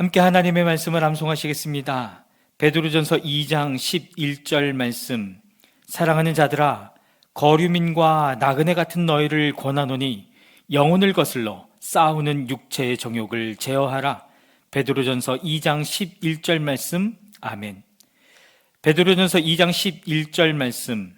함께 하나님의 말씀을 암송하시겠습니다. 베드로전서 2장 11절 말씀. 사랑하는 자들아 거류민과 나그네 같은 너희를 권하노니 영혼을 거슬러 싸우는 육체의 정욕을 제어하라. 베드로전서 2장 11절 말씀. 아멘. 베드로전서 2장 11절 말씀.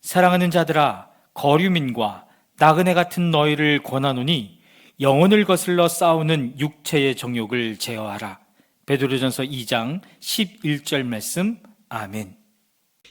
사랑하는 자들아 거류민과 나그네 같은 너희를 권하노니 영혼을 거슬러 싸우는 육체의 정욕을 제어하라. 베드로전서 2장 11절 말씀. 아멘.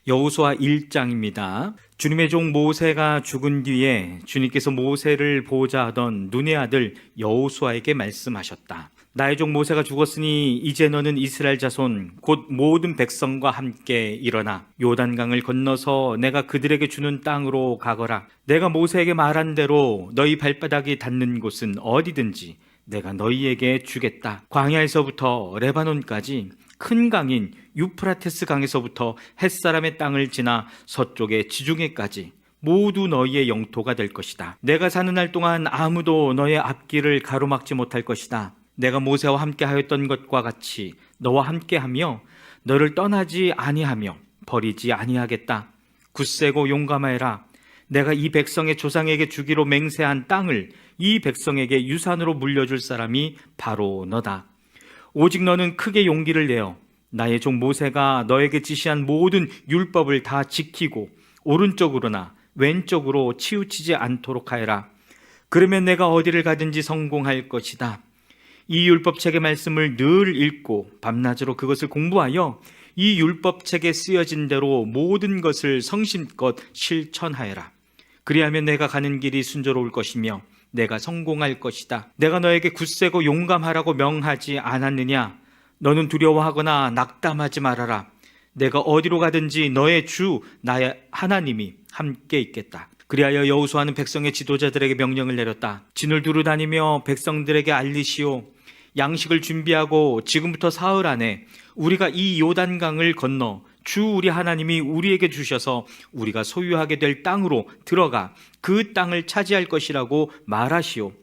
여호수아 1장입니다. 주님의 종 모세가 죽은 뒤에 주님께서 모세를 보자 하던 눈의 아들 여호수아에게 말씀하셨다. 나의 종 모세가 죽었으니 이제 너는 이스라엘 자손 곧 모든 백성과 함께 일어나 요단강을 건너서 내가 그들에게 주는 땅으로 가거라. 내가 모세에게 말한 대로 너희 발바닥이 닿는 곳은 어디든지 내가 너희에게 주겠다. 광야에서부터 레바논까지 큰 강인 유프라테스 강에서부터 햇사람의 땅을 지나 서쪽의 지중해까지 모두 너희의 영토가 될 것이다. 내가 사는 날 동안 아무도 너의 앞길을 가로막지 못할 것이다. 내가 모세와 함께 하였던 것과 같이 너와 함께 하며 너를 떠나지 아니하며 버리지 아니하겠다. 굳세고 용감하여라. 내가 이 백성의 조상에게 주기로 맹세한 땅을 이 백성에게 유산으로 물려줄 사람이 바로 너다. 오직 너는 크게 용기를 내어 나의 종 모세가 너에게 지시한 모든 율법을 다 지키고 오른쪽으로나 왼쪽으로 치우치지 않도록 하여라. 그러면 내가 어디를 가든지 성공할 것이다. 이 율법책의 말씀을 늘 읽고 밤낮으로 그것을 공부하여 이 율법책에 쓰여진 대로 모든 것을 성심껏 실천하여라. 그리하면 내가 가는 길이 순조로울 것이며 내가 성공할 것이다. 내가 너에게 굳세고 용감하라고 명하지 않았느냐? 너는 두려워하거나 낙담하지 말아라. 내가 어디로 가든지 너의 주 나의 하나님이 함께 있겠다. 그리하여 여호수아는 백성의 지도자들에게 명령을 내렸다. 진을 두루 다니며 백성들에게 알리시오. 양식을 준비하고 지금부터 사흘 안에 우리가 이 요단강을 건너 주 우리 하나님이 우리에게 주셔서 우리가 소유하게 될 땅으로 들어가 그 땅을 차지할 것이라고 말하시오.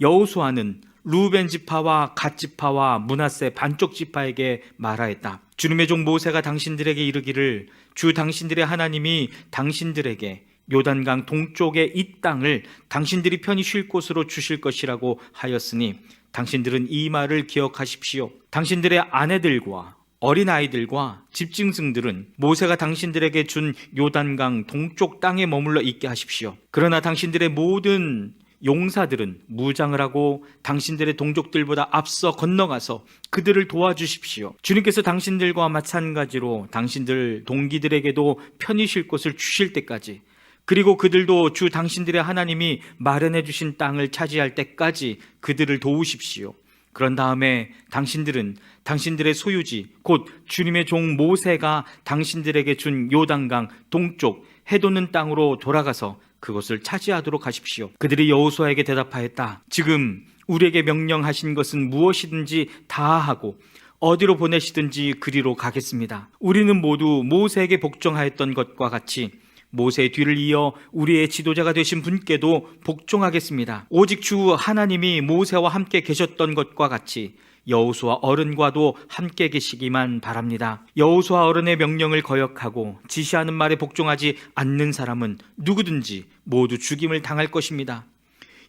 여호수아는 루벤 지파와 갓 지파와 문하세 반쪽 지파에게 말하였다. 주님의 종 모세가 당신들에게 이르기를 주 당신들의 하나님이 당신들에게 요단강 동쪽의 이 땅을 당신들이 편히 쉴 곳으로 주실 것이라고 하였으니 당신들은 이 말을 기억하십시오. 당신들의 아내들과 어린 아이들과 집짐승들은 모세가 당신들에게 준 요단강 동쪽 땅에 머물러 있게 하십시오. 그러나 당신들의 모든 용사들은 무장을 하고 당신들의 동족들보다 앞서 건너가서 그들을 도와주십시오. 주님께서 당신들과 마찬가지로 당신들 동기들에게도 편히 쉴 곳을 주실 때까지 그리고 그들도 주 당신들의 하나님이 마련해 주신 땅을 차지할 때까지 그들을 도우십시오. 그런 다음에 당신들은 당신들의 소유지 곧 주님의 종 모세가 당신들에게 준 요단강 동쪽 해돋는 땅으로 돌아가서 그것을 차지하도록 하십시오. 그들이 여호수아에게 대답하였다. 지금 우리에게 명령하신 것은 무엇이든지 다 하고 어디로 보내시든지 그리로 가겠습니다. 우리는 모두 모세에게 복종하였던 것과 같이 모세의 뒤를 이어 우리의 지도자가 되신 분께도 복종하겠습니다. 오직 주 하나님이 모세와 함께 계셨던 것과 같이 여호수아 어른과도 함께 계시기만 바랍니다. 여호수아 어른의 명령을 거역하고 지시하는 말에 복종하지 않는 사람은 누구든지 모두 죽임을 당할 것입니다.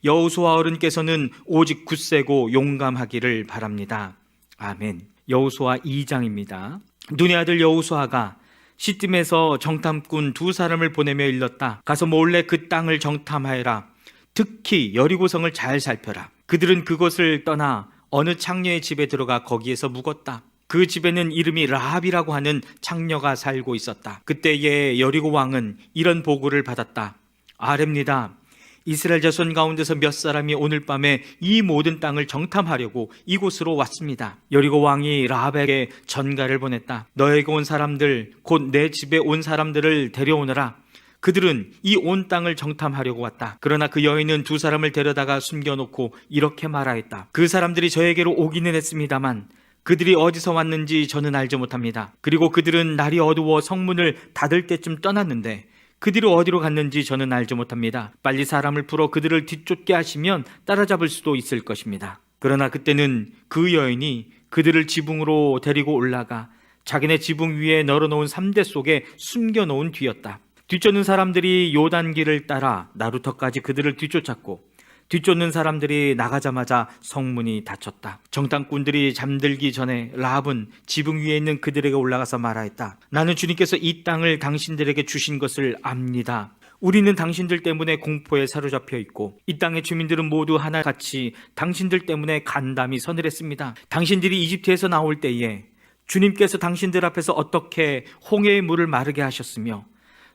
여호수아 어른께서는 오직 굳세고 용감하기를 바랍니다. 아멘. 여호수아 2장입니다. 눈의 아들 여호수아가 시팀에서 정탐꾼 두 사람을 보내며 일렀다. 가서 몰래 그 땅을 정탐하여라. 특히 여리고성을 잘 살펴라. 그들은 그곳을 떠나 어느 창녀의 집에 들어가 거기에서 묵었다. 그 집에는 이름이 라합이라고 하는 창녀가 살고 있었다. 그때에 여리고 왕은 이런 보고를 받았다. 아렙니다. 이스라엘 자손 가운데서 몇 사람이 오늘 밤에 이 모든 땅을 정탐하려고 이곳으로 왔습니다. 여리고 왕이 라합에게 전가를 보냈다. 너에게 온 사람들, 곧 내 집에 온 사람들을 데려오너라. 그들은 이 온 땅을 정탐하려고 왔다. 그러나 그 여인은 두 사람을 데려다가 숨겨놓고 이렇게 말하였다. 그 사람들이 저에게로 오기는 했습니다만 그들이 어디서 왔는지 저는 알지 못합니다. 그리고 그들은 날이 어두워 성문을 닫을 때쯤 떠났는데 그들이 어디로 갔는지 저는 알지 못합니다. 빨리 사람을 풀어 그들을 뒤쫓게 하시면 따라잡을 수도 있을 것입니다. 그러나 그때는 그 여인이 그들을 지붕으로 데리고 올라가 자기네 지붕 위에 널어놓은 삼대 속에 숨겨놓은 뒤였다. 뒤쫓는 사람들이 요단길을 따라 나루터까지 그들을 뒤쫓았고 뒤쫓는 사람들이 나가자마자 성문이 닫혔다. 정탐꾼들이 잠들기 전에 라합은 지붕 위에 있는 그들에게 올라가서 말하였다. 나는 주님께서 이 땅을 당신들에게 주신 것을 압니다. 우리는 당신들 때문에 공포에 사로잡혀 있고 이 땅의 주민들은 모두 하나같이 당신들 때문에 간담이 서늘했습니다. 당신들이 이집트에서 나올 때에 주님께서 당신들 앞에서 어떻게 홍해의 물을 마르게 하셨으며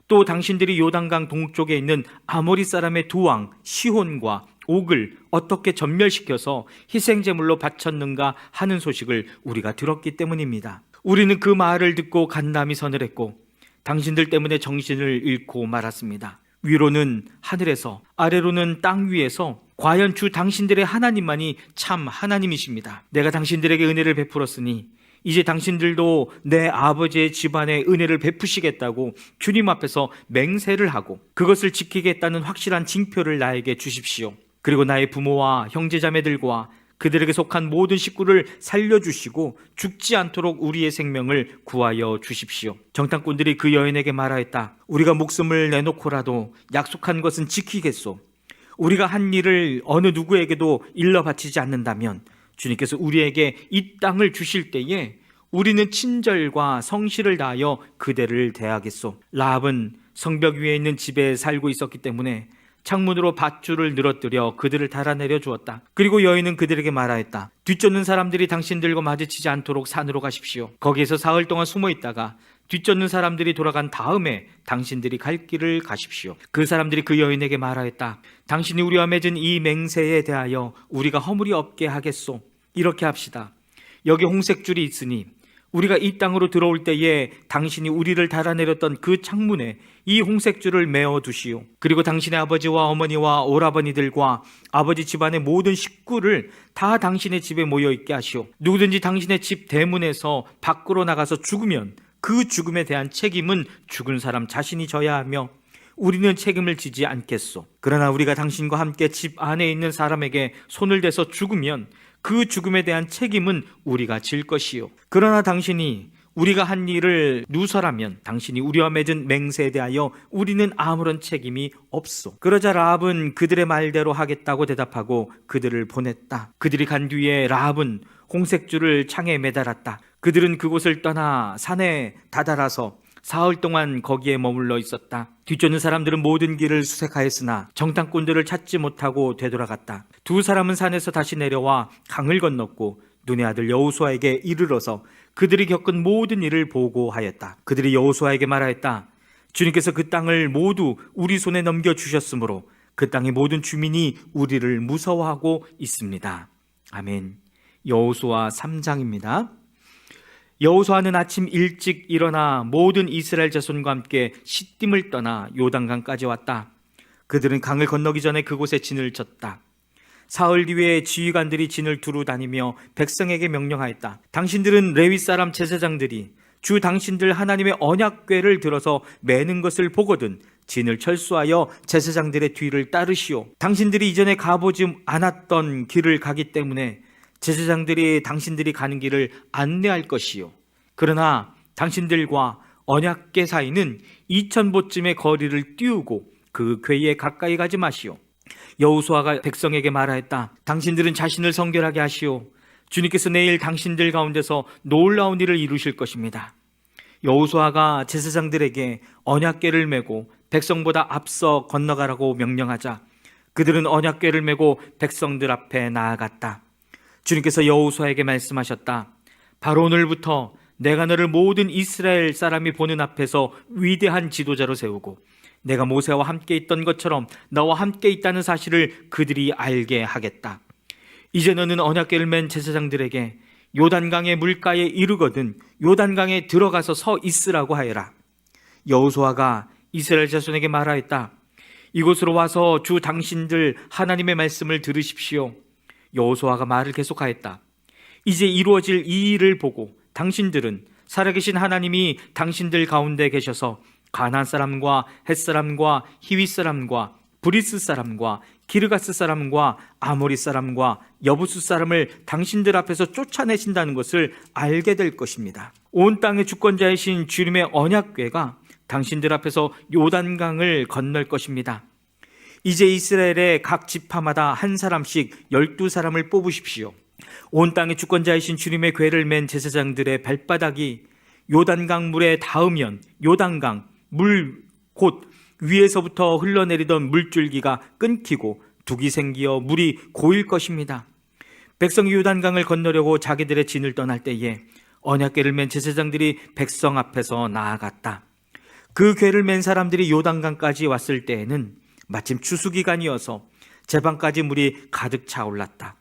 또 당신들이 요단강 동쪽에 있는 아모리 사람의 두 왕 시혼과 옥을 어떻게 전멸시켜서 희생 제물로 바쳤는가 하는 소식을 우리가 들었기 때문입니다. 우리는 그 말을 듣고 간담이 서늘했고 당신들 때문에 정신을 잃고 말았습니다. 위로는 하늘에서 아래로는 땅 위에서 과연 주 당신들의 하나님만이 참 하나님이십니다. 내가 당신들에게 은혜를 베풀었으니 이제 당신들도 내 아버지의 집안에 은혜를 베푸시겠다고 주님 앞에서 맹세를 하고 그것을 지키겠다는 확실한 징표를 나에게 주십시오. 그리고 나의 부모와 형제자매들과 그들에게 속한 모든 식구를 살려주시고 죽지 않도록 우리의 생명을 구하여 주십시오. 정탐꾼들이 그 여인에게 말하였다. 우리가 목숨을 내놓고라도 약속한 것은 지키겠소. 우리가 한 일을 어느 누구에게도 일러 바치지 않는다면 주님께서 우리에게 이 땅을 주실 때에 우리는 친절과 성실을 다하여 그대를 대하겠소. 라합은 성벽 위에 있는 집에 살고 있었기 때문에 창문으로 밧줄을 늘어뜨려 그들을 달아내려 주었다. 그리고 여인은 그들에게 말하였다. 뒤쫓는 사람들이 당신들과 마주치지 않도록 산으로 가십시오. 거기에서 사흘 동안 숨어 있다가 뒤쫓는 사람들이 돌아간 다음에 당신들이 갈 길을 가십시오. 그 사람들이 그 여인에게 말하였다. 당신이 우리와 맺은 이 맹세에 대하여 우리가 허물이 없게 하겠소. 이렇게 합시다. 여기 홍색 줄이 있으니 우리가 이 땅으로 들어올 때에 당신이 우리를 달아내렸던 그 창문에 이 홍색줄을 메어 두시오. 그리고 당신의 아버지와 어머니와 오라버니들과 아버지 집안의 모든 식구를 다 당신의 집에 모여 있게 하시오. 누구든지 당신의 집 대문에서 밖으로 나가서 죽으면 그 죽음에 대한 책임은 죽은 사람 자신이 져야 하며 우리는 책임을 지지 않겠소. 그러나 우리가 당신과 함께 집 안에 있는 사람에게 손을 대서 죽으면 그 죽음에 대한 책임은 우리가 질 것이요. 그러나 당신이 우리가 한 일을 누설하면 당신이 우리와 맺은 맹세에 대하여 우리는 아무런 책임이 없소. 그러자 라합은 그들의 말대로 하겠다고 대답하고 그들을 보냈다. 그들이 간 뒤에 라합은 홍색줄을 창에 매달았다. 그들은 그곳을 떠나 산에 다다라서 사흘 동안 거기에 머물러 있었다. 뒤쫓는 사람들은 모든 길을 수색하였으나 정탐꾼들을 찾지 못하고 되돌아갔다. 두 사람은 산에서 다시 내려와 강을 건넜고 눈의 아들 여호수아에게 이르러서 그들이 겪은 모든 일을 보고하였다. 그들이 여호수아에게 말하였다. 주님께서 그 땅을 모두 우리 손에 넘겨 주셨으므로 그 땅의 모든 주민이 우리를 무서워하고 있습니다. 아멘. 여호수아 3장입니다. 여호수아는 아침 일찍 일어나 모든 이스라엘 자손과 함께 시딤을 떠나 요단강까지 왔다. 그들은 강을 건너기 전에 그곳에 진을 쳤다. 사흘 뒤에 지휘관들이 진을 두루 다니며 백성에게 명령하였다. 당신들은 레위 사람 제사장들이 주 당신들 하나님의 언약궤를 들어서 매는 것을 보거든 진을 철수하여 제사장들의 뒤를 따르시오. 당신들이 이전에 가보지 않았던 길을 가기 때문에 제사장들이 당신들이 가는 길을 안내할 것이요. 그러나 당신들과 언약계 사이는 2000보쯤의 거리를 띄우고 그 궤에 가까이 가지 마시오. 여우수아가 백성에게 말하였다. 당신들은 자신을 성결하게 하시오. 주님께서 내일 당신들 가운데서 놀라운 일을 이루실 것입니다. 여우수아가 제사장들에게 언약궤를 메고 백성보다 앞서 건너가라고 명령하자 그들은 언약궤를 메고 백성들 앞에 나아갔다. 주님께서 여호수아에게 말씀하셨다. 바로 오늘부터 내가 너를 모든 이스라엘 사람이 보는 앞에서 위대한 지도자로 세우고 내가 모세와 함께 있던 것처럼 너와 함께 있다는 사실을 그들이 알게 하겠다. 이제 너는 언약궤를 맨 제사장들에게 요단강의 물가에 이르거든 요단강에 들어가서 서 있으라고 하여라. 여호수아가 이스라엘 자손에게 말하였다. 이곳으로 와서 주 당신들 하나님의 말씀을 들으십시오. 여호수아가 말을 계속하였다. 이제 이루어질 이 일을 보고 당신들은 살아계신 하나님이 당신들 가운데 계셔서 가나안 사람과 헷 사람과 히윗 사람과 브리스 사람과 기르가스 사람과 아모리 사람과 여부수 사람을 당신들 앞에서 쫓아내신다는 것을 알게 될 것입니다. 온 땅의 주권자이신 주님의 언약궤가 당신들 앞에서 요단강을 건널 것입니다. 이제 이스라엘의 각 지파마다 한 사람씩 열두 사람을 뽑으십시오. 온 땅의 주권자이신 주님의 궤를 맨 제사장들의 발바닥이 요단강 물에 닿으면 요단강 물 곧 위에서부터 흘러내리던 물줄기가 끊기고 둑이 생기어 물이 고일 것입니다. 백성이 요단강을 건너려고 자기들의 진을 떠날 때에 언약궤를 맨 제사장들이 백성 앞에서 나아갔다. 그 궤를 맨 사람들이 요단강까지 왔을 때에는 마침 추수 기간이어서 제방까지 물이 가득 차올랐다.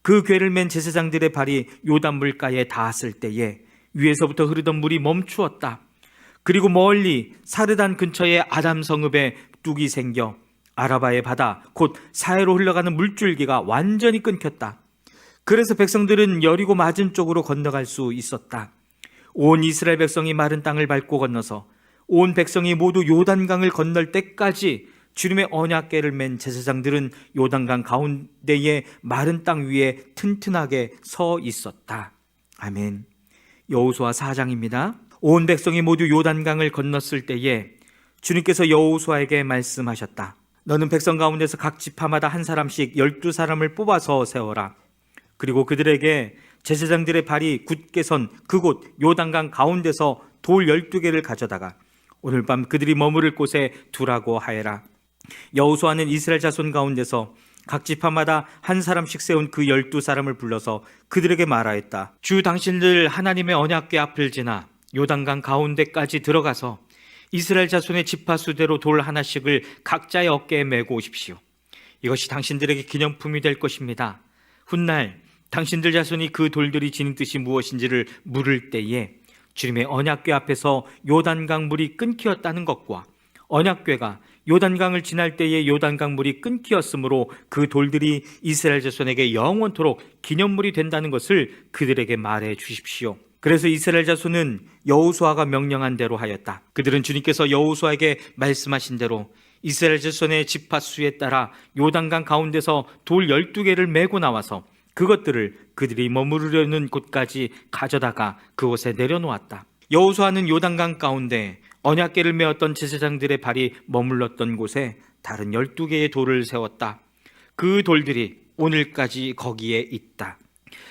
그 궤를 맨 제사장들의 발이 요단 물가에 닿았을 때에 위에서부터 흐르던 물이 멈추었다. 그리고 멀리 사르단 근처의 아담 성읍에 뚝이 생겨 아라바의 바다 곧 사해로 흘러가는 물줄기가 완전히 끊겼다. 그래서 백성들은 여리고 맞은 쪽으로 건너갈 수 있었다. 온 이스라엘 백성이 마른 땅을 밟고 건너서 온 백성이 모두 요단강을 건널 때까지 주님의 언약궤를 맨 제사장들은 요단강 가운데의 마른 땅 위에 튼튼하게 서 있었다. 아멘. 여호수아 4장입니다. 온 백성이 모두 요단강을 건넜을 때에 주님께서 여호수아에게 말씀하셨다. 너는 백성 가운데서 각 지파마다 한 사람씩 열두 사람을 뽑아서 세워라. 그리고 그들에게 제사장들의 발이 굳게 선 그곳 요단강 가운데서 돌 열두 개를 가져다가 오늘 밤 그들이 머무를 곳에 두라고 하여라. 여호수아는 이스라엘 자손 가운데서 각 지파마다 한 사람씩 세운 그 열두 사람을 불러서 그들에게 말하였다. 주 당신들 하나님의 언약궤 앞을 지나 요단강 가운데까지 들어가서 이스라엘 자손의 지파 수대로 돌 하나씩을 각자의 어깨에 메고 오십시오. 이것이 당신들에게 기념품이 될 것입니다. 훗날 당신들 자손이 그 돌들이 지닌 뜻이 무엇인지를 물을 때에 주님의 언약궤 앞에서 요단강 물이 끊기었다는 것과 언약궤가 요단강을 지날 때에 요단강 물이 끊기었으므로 그 돌들이 이스라엘 자손에게 영원토록 기념물이 된다는 것을 그들에게 말해 주십시오. 그래서 이스라엘 자손은 여호수아가 명령한 대로 하였다. 그들은 주님께서 여호수아에게 말씀하신 대로 이스라엘 자손의 지파 수에 따라 요단강 가운데서 돌 12개를 메고 나와서 그것들을 그들이 머무르려는 곳까지 가져다가 그곳에 내려놓았다. 여호수아는 요단강 가운데 언약궤를 메었던 제사장들의 발이 머물렀던 곳에 다른 12개의 돌을 세웠다. 그 돌들이 오늘까지 거기에 있다.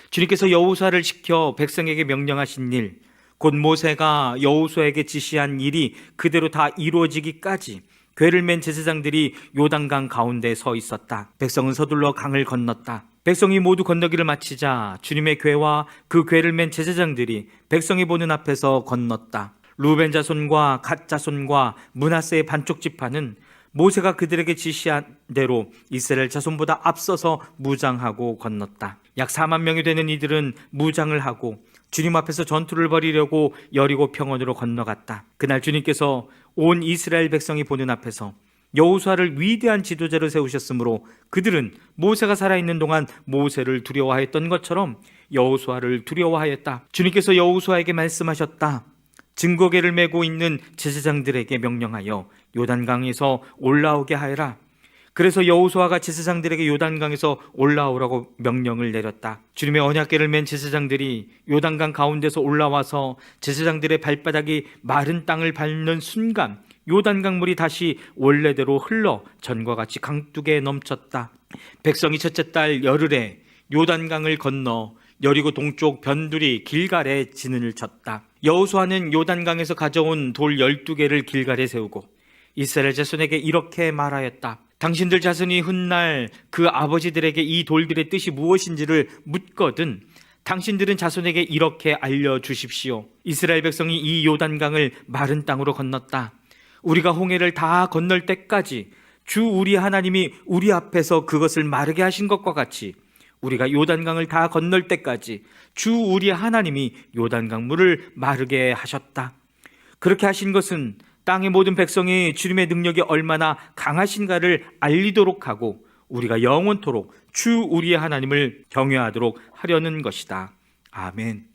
주님께서 여호수아를 시켜 백성에게 명령하신 일, 곧 모세가 여호수아에게 지시한 일이 그대로 다 이루어지기까지 궤를 맨 제사장들이 요단강 가운데 서 있었다. 백성은 서둘러 강을 건넜다. 백성이 모두 건너기를 마치자 주님의 궤와 그 궤를 맨 제사장들이 백성이 보는 앞에서 건넜다. 루벤 자손과 갓 자손과 문하세의 반쪽 지파는 모세가 그들에게 지시한 대로 이스라엘 자손보다 앞서서 무장하고 건넜다. 약 4만 명이 되는 이들은 무장을 하고 주님 앞에서 전투를 벌이려고 여리고 평원으로 건너갔다. 그날 주님께서 온 이스라엘 백성이 보는 앞에서 여호수아를 위대한 지도자로 세우셨으므로 그들은 모세가 살아있는 동안 모세를 두려워하였던 것처럼 여호수아를 두려워하였다. 주님께서 여호수아에게 말씀하셨다. 증거계를 메고 있는 제사장들에게 명령하여 요단강에서 올라오게 하여라. 그래서 여호수아가 제사장들에게 요단강에서 올라오라고 명령을 내렸다. 주님의 언약궤를 맨 제사장들이 요단강 가운데서 올라와서 제사장들의 발바닥이 마른 땅을 밟는 순간 요단강 물이 다시 원래대로 흘러 전과 같이 강둑에 넘쳤다. 백성이 첫째 달 열흘에 요단강을 건너 여리고 동쪽 변두리 길갈에 진을 쳤다. 여호수아는 요단강에서 가져온 돌 12개를 길갈에 세우고 이스라엘 자손에게 이렇게 말하였다. 당신들 자손이 훗날 그 아버지들에게 이 돌들의 뜻이 무엇인지를 묻거든 당신들은 자손에게 이렇게 알려 주십시오. 이스라엘 백성이 이 요단강을 마른 땅으로 건넜다. 우리가 홍해를 다 건널 때까지 주 우리 하나님이 우리 앞에서 그것을 마르게 하신 것과 같이 우리가 요단강을 다 건널 때까지 주 우리 하나님이 요단강 물을 마르게 하셨다. 그렇게 하신 것은 땅의 모든 백성이 주님의 능력이 얼마나 강하신가를 알리도록 하고 우리가 영원토록 주 우리의 하나님을 경외하도록 하려는 것이다. 아멘.